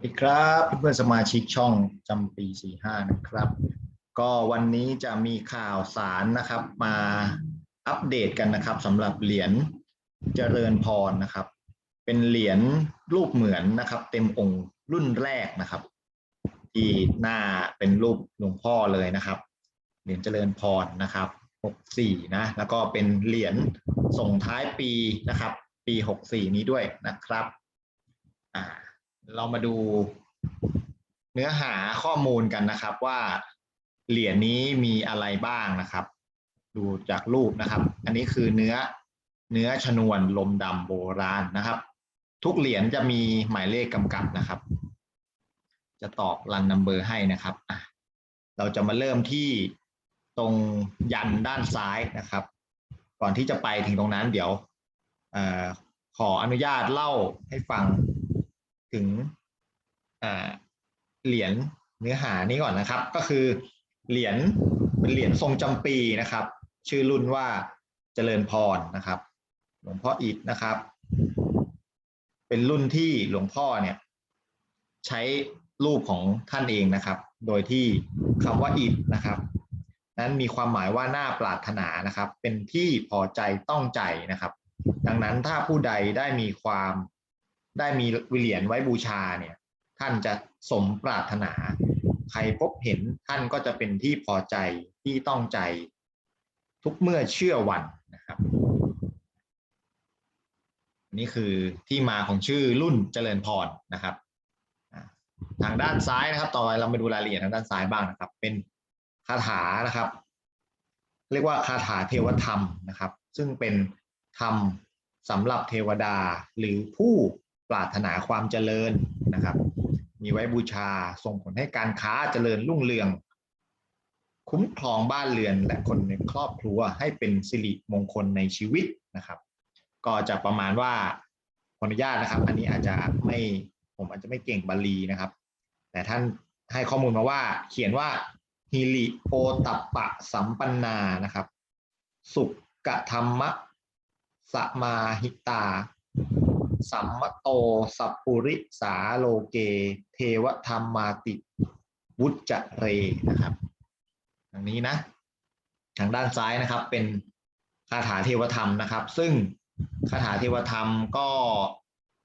สวัสดีครับเพื่อนสมาชิกช่องจำปี 45 นะครับ ก็วันนี้จะมีข่าวสารนะครับ มาอัปเดตกันนะครับสำหรับเหรียญเจริญพรนะครับ เป็นเหรียญรูปเหมือนนะครับ เต็มองค์รุ่นแรกนะครับ ที่หน้าเป็นรูปหลวงพ่อเลยนะครับ เหรียญเจริญพรนะครับ 64 นะ แล้วก็เป็นเหรียญส่งท้ายปีนะครับ ปี 64 นี้ด้วยนะครับอ่า เรามาดูเนื้อหาข้อมูลกันนะครับว่าเหรียญนี้มีอะไรบ้างนะครับ ดูจากรูปนะครับ อันนี้คือเนื้อเนื้อชนวนลมดำโบราณนะครับ ทุกเหรียญจะมีหมายเลขกำกับนะครับ จะตอกรันนัมเบอร์ให้นะครับเราจะมาเริ่มที่ตรงยันด้านซ้ายนะครับ ก่อนที่จะไปถึงตรงนั้นเดี๋ยวอขออนุญาตเล่าให้ฟัง ถึงเหรียญเนื้อหานี้ก่อนนะครับ ก็คือเหรียญเป็นเหรียญทรงจำปีนะครับ ชื่อรุ่นว่าเจริญพรนะครับ หลวงพ่ออิฐนะครับ เป็นรุ่นที่หลวงพ่อเนี่ย ใช้รูปของท่านเองนะครับ โดยที่คำว่าอิฐนะครับ นั้นมีความหมายว่าหน่าปรารถนานะครับ เป็นที่พอใจต้องใจนะครับ ดังนั้นถ้าผู้ใดได้มีความ ได้มีวิเหรียญไว้บูชาเนี่ย ท่านจะสมปรารถนา ใครพบเห็นท่านก็จะเป็นที่พอใจที่ต้องใจ ทุกเมื่อเชื่อวันนะครับนี่คือที่มาของชื่อรุ่นเจริญพรนะครับ ทางด้านซ้ายนะครับ ต่อไปเรามาดูรายละเอียดทางด้านซ้ายบ้างนะครับ เป็นคาถานะครับ เรียกว่าคาถาเทวธรรมนะครับ ซึ่งเป็นธรรมสำหรับเทวดาหรือผู้ ปรารถนาความเจริญนะครับ มีไว้บูชาส่งผลให้การค้าเจริญรุ่งเรือง คุ้มครองบ้านเรือนและคนในครอบครัวให้เป็นสิริมงคลในชีวิตนะครับ ก็จะประมาณว่าขออนุญาตนะครับ อันนี้อาจจะไม่ผมอาจจะไม่เก่งบาลีนะครับ แต่ท่านให้ข้อมูลมาว่า เขียนว่าฮิริโอตัปปะสัมปันนานะครับ สุกธรรมะสมาหิตา สัมมโต สัพปุริสาโลเก เทวธรรมมาติวุจเรนะครับอย่างนี้นะ ทางด้านซ้ายนะครับเป็นคาถาเทวธรรมนะครับ ซึ่งคาถาเทวธรรมก็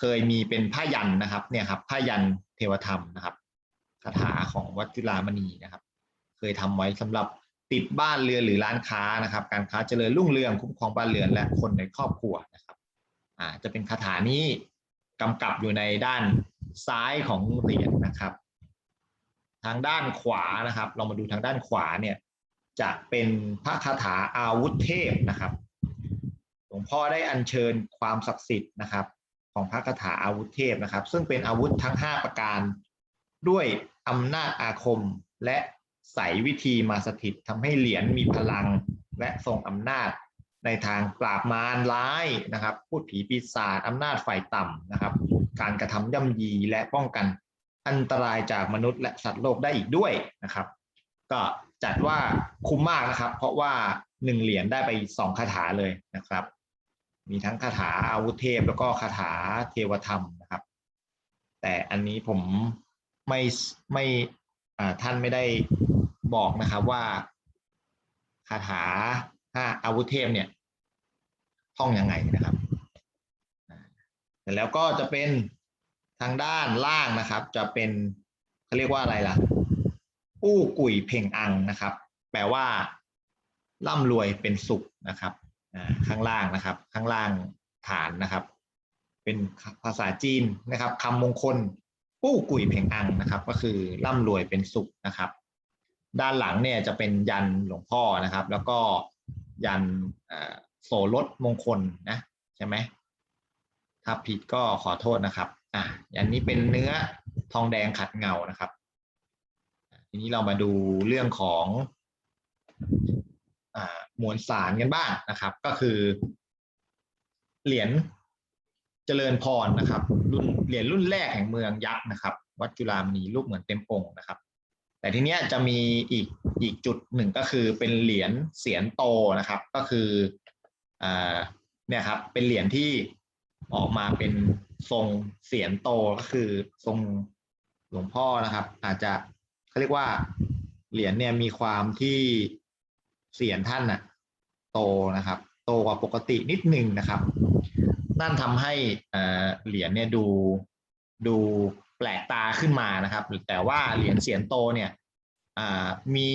เคยมีเป็นผ้ายันนะครับเนี่ยครับผ้ายันเทวธรรมนะครับคาถาของวัดจุฬามณีนะครับ เคยทำไว้สำหรับติดบ้านเรือนหรือร้านค้านะครับ การค้าเจริญรุ่งเรืองคุ้มครองบ้านเรือนและคนในครอบครัวนะครับ อ่าจะเป็นคาถานี้กำกับอยู่ในด้านซ้ายของเหรียญนะครับ ทางด้านขวานะครับ เรามาดูทางด้านขวาเนี่ยจะเป็นพระคาถาอาวุธเทพนะครับหลวงพ่อได้อัญเชิญความศักดิ์สิทธิ์นะครับ ของพระคาถาอาวุธเทพนะครับ ซึ่งเป็นอาวุธทั้ง 5 ประการ ด้วยอำนาจอาคมและใสวิธีมาสถิตทำให้เหรียญมีพลังและทรงอำนาจ ในทางปราบมารร้ายนะครับพูดผีปีศาจอำนาจฝ่ายต่ำนะครับ การกระทำย่ำยีและป้องกันอันตรายจากมนุษย์และสัตว์โลกได้อีกด้วยนะครับ ก็จัดว่าคุ้มมากนะครับ เพราะว่าหนึ่งเหรียญได้ไปสองคาถาเลยนะครับ มีทั้งคาถาอาวุธเทพ แล้วก็คาถาเทวธรรมนะครับ แต่อันนี้ผมไม่ไม่ท่านไม่ได้บอกนะครับว่าคาถา ห้าอาวุธเทพเนี่ยท่องยังไงนะครับแต่แล้วก็จะเป็นทางด้านล่างนะครับ จะเป็นเขาเรียกว่าอะไรล่ะอู้กุยเพ่งอังนะครับ แปลว่าร่ำรวยเป็นสุขนะครับข้างล่างนะครับ ข้างล่างฐานนะครับ เป็นภาษาจีนนะครับคำมงคลปู้กุยเพ่งอังนะครับ ก็คือร่ำรวยเป็นสุขนะครับ ด้านหลังเนี่ยจะเป็นยันหลวงพ่อนะครับ แล้วก็ ยันโสรถมงคลนะใช่ไหมถ้าผิดก็ขอโทษนะครับ อะยันนี้เป็นเนื้อทองแดงขัดเงานะครับ ทีนี้เรามาดูเรื่องของอมวลสารกันบ้างนะครับ ก็คือ เหรียญเจริญพรนะครับ รุ่นเหรียญรุ่นแรกแห่งเมืองยักษ์นะครับ วัดจุฬามณีรูปเหมือนเต็มองค์นะครับ แต่ทีเนี้ยจะมีอีกอีกจุดหนึ่งก็คือเป็นเหรียญเสียนโตนะครับ ก็คืออ่าเนี่ยครับเป็นเหรียญที่ออกมาเป็นทรงเสียนโตก็คือทรงหลวงพ่อนะครับ อาจจะเขาเรียกว่าเหรียญเนี่ยมีความที่เสียนท่านน่ะโตนะครับ โตกว่าปกตินิดนึงนะครับ นั่นทำให้เหรียญเนี่ยดูดู แปลกตาขึ้นมานะครับ แต่ว่าเหรียญเสียนโตเนี่ยมี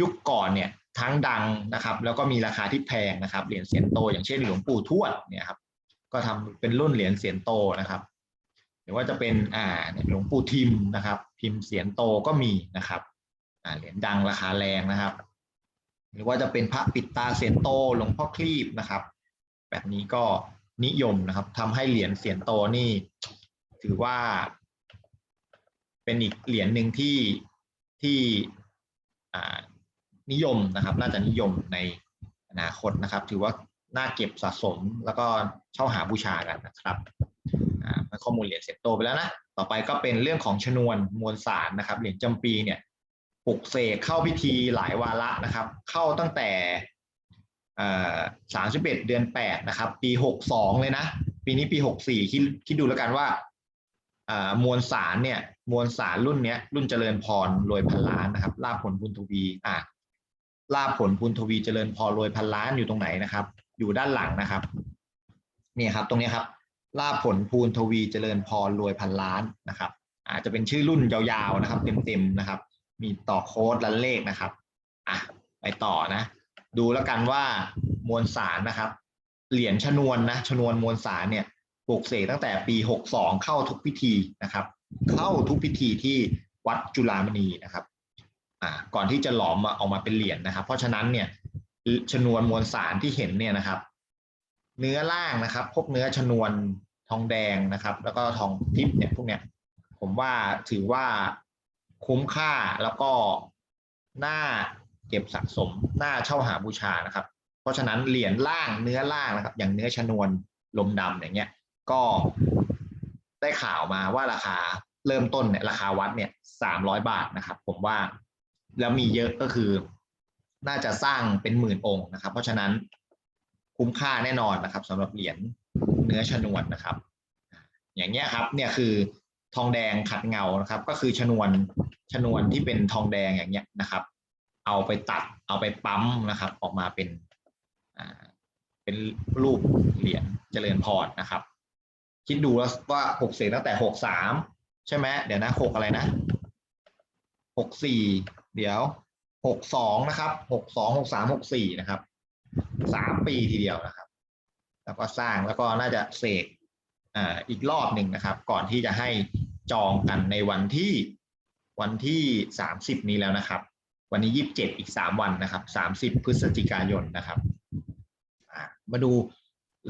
ยุคก่อนเนี่ยทั้งดังนะครับ แล้วก็มีราคาที่แพงนะครับเหรียญเสียนโต อย่างเช่นหลวงปู่ทวดเนี่ยครับก็ทำเป็นรุ่นเหรียญเสียนโตนะครับหรือว่าจะเป็นอ่าหลวงปู่ทิมนะครับ พิมพ์เสียนโตก็มีนะครับอ่าเหรียญดังราคาแรงนะครับ หรือว่าจะเป็นพระปิดตาเสียนโตหลวงพ่อคลีบนะครับ แบบนี้ก็นิยมนะครับทำให้เหรียญเสียนโตนี่ ถือว่า เป็นอีกเหรียญหนึ่งที่ที่นิยมนะครับ น่าจะนิยมในอนาคตนะครับ ถือว่าน่าเก็บสะสมแล้วก็เช่าหาบูชากันนะครับข้อมูลเหรียญเสียนโตไปแล้วนะ ต่อไปก็เป็นเรื่องของชนวนมวลสารนะครับ เหรียญจำปีเนี่ยปลุกเสกเข้าพิธีหลายวาระนะครับ เข้าตั้งแต่สามสิบเอ็ดเดือนแปดนะครับ ปีหกสองเลยนะ ปีนี้ปีหกสี่คิดคิดดูแล้วกันว่า มวลสารเนี่ยมวลสารรุ่นเนี้ยรุ่นเจริญพรรวยพันล้านนะครับลาภผลบุญทวีอะลาภผลบุญทวีเจริญพรรวยพันล้านอยู่ตรงไหนนะครับ อยู่ด้านหลังนะครับเนี่ยครับตรงนี้ครับลาภผลภูนทวีเจริญพรรวยพันล้านนะครับ อาจจะเป็นชื่อรุ่นยาวๆนะครับเต็มๆนะครับ มีต่อโค้ดและเลขนะครับอะไปต่อนะ ดูแล้วกันว่ามวลสารนะครับ เหรียญชนวนนะชนวนมวลสารเนี่ย ปลูกเสกตั้งแต่ปี 62 เข้าทุกพิธีนะครับ เข้าทุกพิธีที่วัดจุฬามณีนะครับอ่าก่อนที่จะหลอมมาออกมาเป็นเหรียญนะครับ เพราะฉะนั้นเนี่ยชนวนมวลสารที่เห็นเนี่ยนะครับ เนื้อล่างนะครับ พวกเนื้อชนวนทองแดงนะครับ แล้วก็ทองทิพย์เนี่ยพวกเนี้ยผมว่าถือว่าคุ้มค่าแล้วก็น่าเก็บสะสมน่าเช่าหาบูชานะครับ เพราะฉะนั้นเหรียญล่างเนื้อล่างนะครับ อย่างเนื้อชนวนลมดำอย่างเงี้ย ก็ได้ข่าวมาว่าราคาเริ่มต้นเนี่ยราคาวัดเนี่ยสามร้อยบาทนะครับ ผมว่าแล้วมีเยอะก็คือ น่าจะสร้างเป็นหมื่นองค์นะครับ เพราะฉะนั้นคุ้มค่าแน่นอนนะครับสำหรับเหรียญเนื้อชนวนนะครับ อย่างเงี้ยครับเนี่ยคือทองแดงขัดเงานะครับ ก็คือชนวนชนวนที่เป็นทองแดงอย่างเงี้ยนะครับ เอาไปตัดเอาไปปั๊มนะครับ ออกมาเป็นเป็นรูปเหรียญเจริญพรนะครับ คิดดูแล้วว่าหกเศษตั้งแต่หกสามใช่ไหมเดี๋ยวนะหกอะไรนะหกสี่เดี๋ยวหกสองนะครับหกสองหกสามหกสี่นะครับสามปีทีเดียวนะครับ แล้วก็สร้างแล้วก็น่าจะเสกอ่าอีกรอบหนึ่งนะครับ ก่อนที่จะให้จองกันในวันที่วันที่สามสิบนี้แล้วนะครับ วันนี้ยี่สิบเจ็ดอีกสามวันนะครับสามสิบพฤศจิกายนนะครับมาดู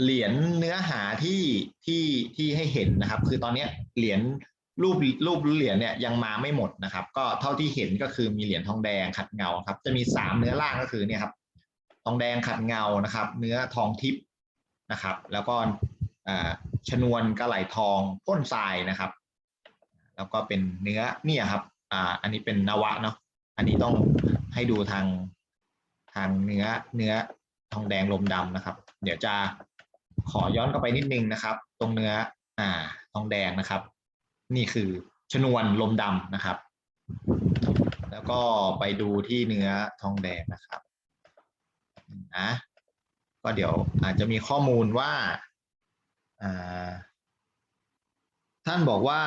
เหรียญเนื้อหาที่ที่ที่ให้เห็นนะครับ คือตอนนี้เหรียญรูปรูปเหรียญเนี่ยยังมาไม่หมดนะครับ ก็เท่าที่เห็นก็คือมีเหรียญทองแดงขัดเงาครับ จะมีสามเนื้อล่างก็คือเนี่ยครับ ทองแดงขัดเงานะครับ เนื้อทองทิพย์นะครับ แล้วก็ชนวนกระไหลทองพ่นทรายนะครับ แล้วก็เป็นเนื้อเนี่ยครับอ่าอันนี้เป็นนวะเนาะอันนี้ต้องให้ดูทางทางเนื้อเนื้อทองแดงลมดำนะครับ เดี๋ยวจะ ขอย้อนกลับไปนิดนึงนะครับ ตรงเนื้ออ่าทองแดงนะครับ นี่คือชนวนลมดำนะครับ แล้วก็ไปดูที่เนื้อทองแดงนะครับนะก็เดี๋ยวอาจจะมีข้อมูลว่าอ่าท่านบอกว่า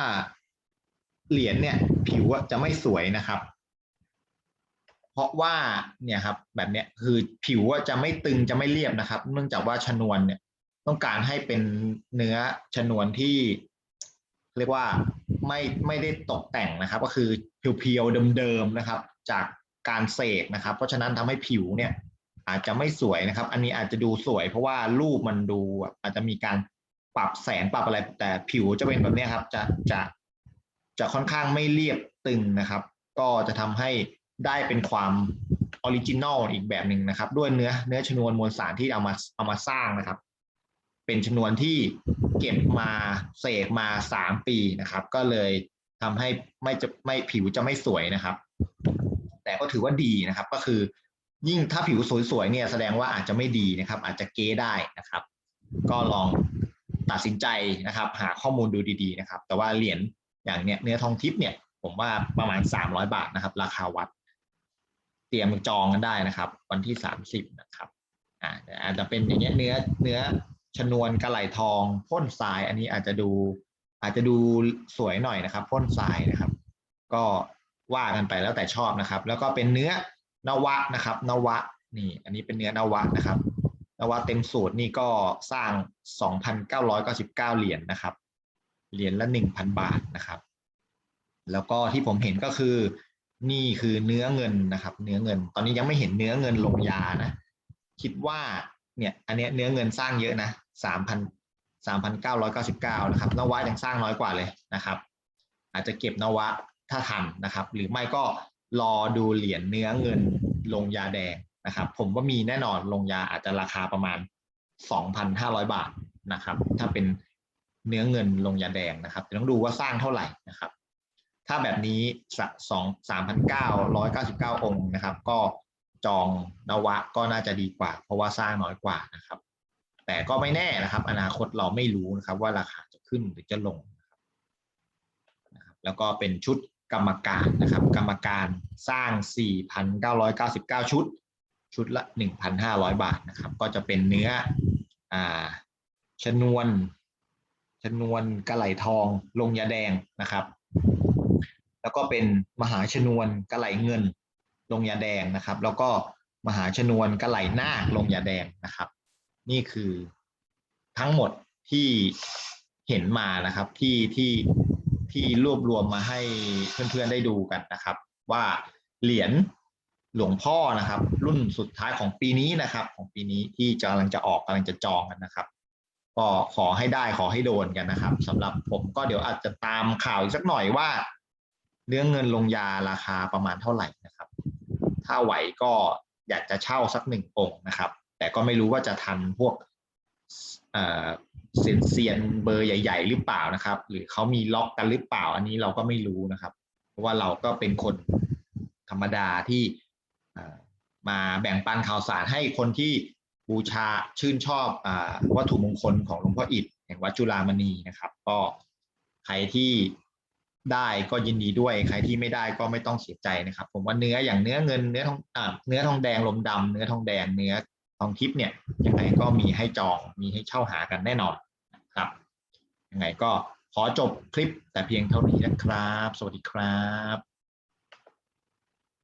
เหรียญเนี่ยผิวจะไม่สวยนะครับ เพราะว่าเนี่ยครับแบบเนี้ยคือผิวจะไม่ตึงจะไม่เรียบนะครับ เนื่องจากว่าชนวนเนี่ย ต้องการให้เป็นเนื้อชนวนที่ เรียกว่าไม่ไม่ได้ตกแต่งนะครับ ก็คือเพียวๆเดิมๆนะครับ จากการเสกนะครับ เพราะฉะนั้นทำให้ผิวเนี่ย อาจจะไม่สวยนะครับ อันนี้อาจจะดูสวย เพราะว่ารูปมันดูอาจจะมีการปรับแสงปรับอะไร แต่ผิวจะเป็นแบบนี้ครับ จะจะจะค่อนข้างไม่เรียบตึงนะครับ ก็จะทำให้ได้เป็นความออริจินอลอีกแบบหนึ่งนะครับ ด้วยเนื้อเนื้อชนวนมวลสารที่เอามาเอามาสร้างนะครับ เป็นชนวนที่เก็บมาเสกมาสามปีนะครับ ก็เลยทำให้ไม่จะไม่ผิวจะไม่สวยนะครับ แต่ก็ถือว่าดีนะครับ ก็คือ ยิ่งถ้าผิวสวยๆเนี่ยแสดงว่าอาจจะไม่ดีนะครับ อาจจะเก้ได้นะครับ ก็ลองตัดสินใจนะครับ หาข้อมูลดูดีๆนะครับ แต่ว่าเหรียญอย่างเนี้ยเนื้อทองทิพย์เนี่ย ผมว่าประมาณสามร้อยบาทนะครับ ราคาวัด เตรียมจองกันได้นะครับ วันที่สามสิบนะครับอ่าอาจจะเป็นอย่างเงี้ยเนื้อเนื้อ ชนวนกระไหลทองพ่นทราย อันนี้อาจจะดูอาจจะดูสวยหน่อยนะครับพ่นทรายนะครับ ก็ว่ากันไปแล้วแต่ชอบนะครับ แล้วก็เป็นเนื้อนวะนะครับ นวะนี่ อันนี้เป็นเนื้อนวะนะครับ นวะเต็มสูตรนี่ก็สร้าง 2,999 เหรียญนะครับ เหรียญละ 1,000 บาทนะครับ แล้วก็ที่ผมเห็นก็คือ นี่คือเนื้อเงินนะครับ เนื้อเงิน ตอนนี้ยังไม่เห็นเนื้อเงินลงยานะ คิดว่าเนี่ย อันนี้เนื้อเงินสร้างเยอะนะ สามพันสามพันเก้าร้อยเก้าสิบเก้านะครับนวะยังสร้างน้อยกว่าเลยนะครับ อาจจะเก็บนวะถ้าทันนะครับ หรือไม่ก็รอดูเหรียญเนื้อเงินลงยาแดงนะครับ ผมว่ามีแน่นอนลงยาอาจจะราคาประมาณสองพันห้าร้อยบาทนะครับ ถ้าเป็นเนื้อเงินลงยาแดงนะครับต้องดูว่าสร้างเท่าไหร่นะครับ ถ้าแบบนี้สองสามพันเก้าร้อยเก้าสิบเก้าองค์นะครับ ก็จองนวะก็น่าจะดีกว่า เพราะว่าสร้างน้อยกว่านะครับ แต่ก็ไม่แน่นะครับ อนาคตเราไม่รู้นะครับ ว่าราคาจะขึ้นหรือจะลงนะครับแล้วก็เป็นชุดกรรมการนะครับ กรรมการสร้าง 4,999 ชุด ชุดละ 1,500 บาทนะครับ ก็จะเป็นเนื้ออ่าชนวนชนวนกระไหลทองลงยาแดงนะครับ แล้วก็เป็นมหาชนวนกระไหลเงินลงยาแดงนะครับ แล้วก็มหาชนวนกระไหลนาคลงยาแดงนะครับ นี่คือทั้งหมดที่เห็นมานะครับที่ที่ที่รวบรวมมาให้เพื่อนๆได้ดูกันนะครับ ว่าเหรียญหลวงพ่อนะครับ รุ่นสุดท้ายของปีนี้นะครับ ของปีนี้ที่กำลังจะออกกำลังจะจองกันนะครับ ก็ขอให้ได้ขอให้โดนกันนะครับสำหรับผมก็เดี๋ยวอาจจะตามข่าวอีกสักหน่อยว่า เนื้อเงินลงยาราคาประมาณเท่าไหร่นะครับ ถ้าไหวก็อยากจะเช่าสักหนึ่งองค์นะครับ แต่ก็ไม่รู้ว่าจะทันพวกเซียนเซียนเบอร์ใหญ่ ๆ หรือเปล่านะครับ หรือเขามีล็อกกันหรือเปล่า อันนี้เราก็ไม่รู้นะครับ เพราะว่าเราก็เป็นคนธรรมดาที่มาแบ่งปันข่าวสารให้คนที่บูชาชื่นชอบอวัตถุมงคลของหลวงพ่ออิฐแห่งวัดจุฬามณีนะครับ ก็ใครที่ได้ก็ยินดีด้วย ใครที่ไม่ได้ก็ไม่ต้องเสียใจนะครับ ผมว่าเนื้ออย่างเนื้อเงินเนื้อทองอเนื้อทองแดงลมดำเนื้อทองแดงเนื้อ องทิพย์เนี่ยยังไงก็มีให้จองมีให้เช่าหากันแน่นอนนะครับยังไงก็ขอจบคลิปแต่เพียงเท่านี้นะครับ สวัสดีครับ